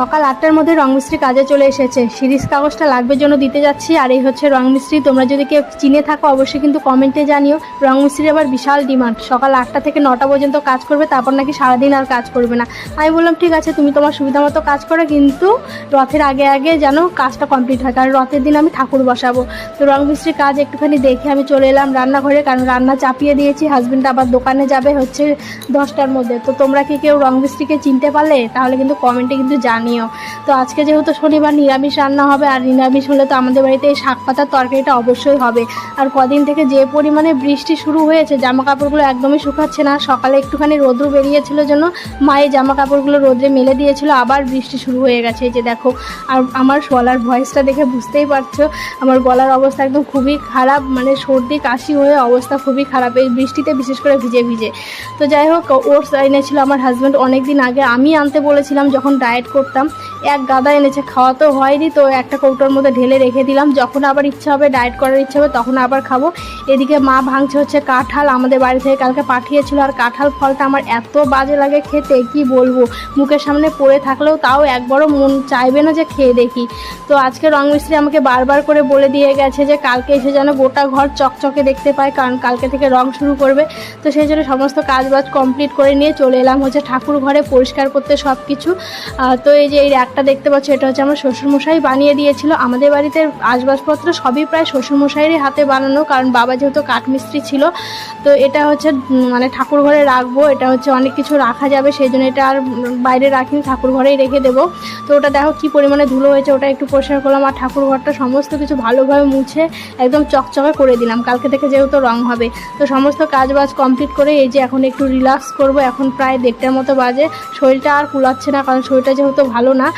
সকাল আটটার মধ্যে রং মিস্ত্রি কাজে চলে এসেছে। সিরিজ কাগজটা লাগবে জন্য দিতে যাচ্ছি, আর এই হচ্ছে রং মিস্ত্রি তোমরা যদি কেউ চিনে থাকো, অবশ্যই কিন্তু কমেন্টে জানিও। রং মিস্ত্রির আবার বিশাল ডিমান্ড। সকাল আটটা থেকে নটা পর্যন্ত কাজ করবে, তারপর নাকি সারাদিন আর কাজ করবে না। আমি বললাম, ঠিক আছে, তুমি তোমার সুবিধা মতো কাজ করো, কিন্তু রথের আগে আগে যেন কাজটা কমপ্লিট হয়, কারণ রথের দিন আমি ঠাকুর বসাবো। তো রং মিস্ত্রির কাজ একটুখানি দেখে আমি চলে এলাম রান্নাঘরে, কারণ রান্না চাপিয়ে দিয়েছি, হাজবেন্ড আবার দোকানে যাবে হচ্ছে দশটার মধ্যে। তো তোমরা কি কেউ রং মিস্ত্রিকে চিনতে পারলে, তাহলে কিন্তু কমেন্টে কিন্তু জানিও তো আজকে যেহেতু শনিবার নিরামিষ রান্না হবে, আর নিরামিষ হলে তো আমাদের বাড়িতে এই শাক পাতার তরকারিটা অবশ্যই হবে। আর কদিন থেকে যে পরিমাণে বৃষ্টি শুরু হয়েছে জামা কাপড়গুলো একদমই শুকাচ্ছে না। সকালে একটুখানি রোদ্রু বেরিয়েছিল জন্য মায়ের জামা কাপড়গুলো রোদ্রে মেলে দিয়েছিল, আবার বৃষ্টি শুরু হয়ে গেছে। যে দেখো, আর আমার গলার ভয়েসটা দেখে বুঝতেই পারছ, আমার গলার অবস্থা একদম খুবই খারাপ মানে সর্দি, কাশি হয়ে অবস্থা খুবই খারাপ, এই বৃষ্টিতে বিশেষ করে ভিজে ভিজে। তো যাই হোক, ওটস এনেছিল আমার হাজব্যান্ড অনেক দিন আগে। আমি আনতে বলেছিলাম, যখন ডায়েট করতাম। এক গাদা এনেছে, খাওয়া তো হয়নি, তো একটা কৌটোর মধ্যে ঢেলে রেখে দিলাম। যখন আবার ইচ্ছা হবে, ডায়েট করার ইচ্ছা হবে, তখন আবার খাব। এদিকে মা ভাঙছে হচ্ছে কাঁঠাল, আমাদের বাড়ি থেকে কালকে পাঠিয়েছিল। আর কাঁঠাল ফলটা আমার এত বাজে লাগে খেতে, কি বলব? মুখের সামনে পড়ে থাকলেও তাও একবারও মন চাইবে না যে খেয়ে দেখি। তো আজকে রং মিস্ত্রি আমাকে বারবার করে বলে দিয়ে গেছে যে, কালকে এসে যেন গোটা ঘর চকচকে দেখতে পায়, কারণ কালকে থেকে রং শুরু করবে। তো সেই জন্য সমস্ত কাজবাজ কমপ্লিট করে নিয়ে চলে এলাম হচ্ছে ঠাকুর ঘরে, পরিষ্কার করতে সব কিছু তো এই যে এই র্যাকটা দেখতে পাচ্ছ, এটা হচ্ছে আমার শ্বশুরমশাই বানিয়ে দিয়েছিল। আমাদের বাড়িতে আসবাবপত্র সবই প্রায় শ্বশুরমশাইয়েরই হাতে বানানো, কারণ বাবা যেহেতু কাঠমিস্ত্রি ছিল। তো এটা হচ্ছে মানে ঠাকুর ঘরে রাখব, এটা হচ্ছে অনেক কিছু রাখা যাবে, সেই জন্য এটা আর বাইরে রাখিনি ঠাকুর ঘরেই রেখে দেবো। তো ওটা দেখো কি পরিমাণে ধুলো হয়েছে, ওটা একটু পরিষ্কার করলাম, আর ঠাকুর ঘরটা সমস্ত কিছু ভালোভাবে মুছে একদম চকচকে করে দিলাম। কালকে থেকে যেহেতু রং হবে, তো সমস্ত কাজ বাজ কমপ্লিট করে এই যে এখন একটু রিল্যাক্স করব। এখন প্রায় দেড়টার মতো বাজে, শরীরটা আর কুলাচ্ছে না, কারণ শরীরটা যেহেতু ভালো না।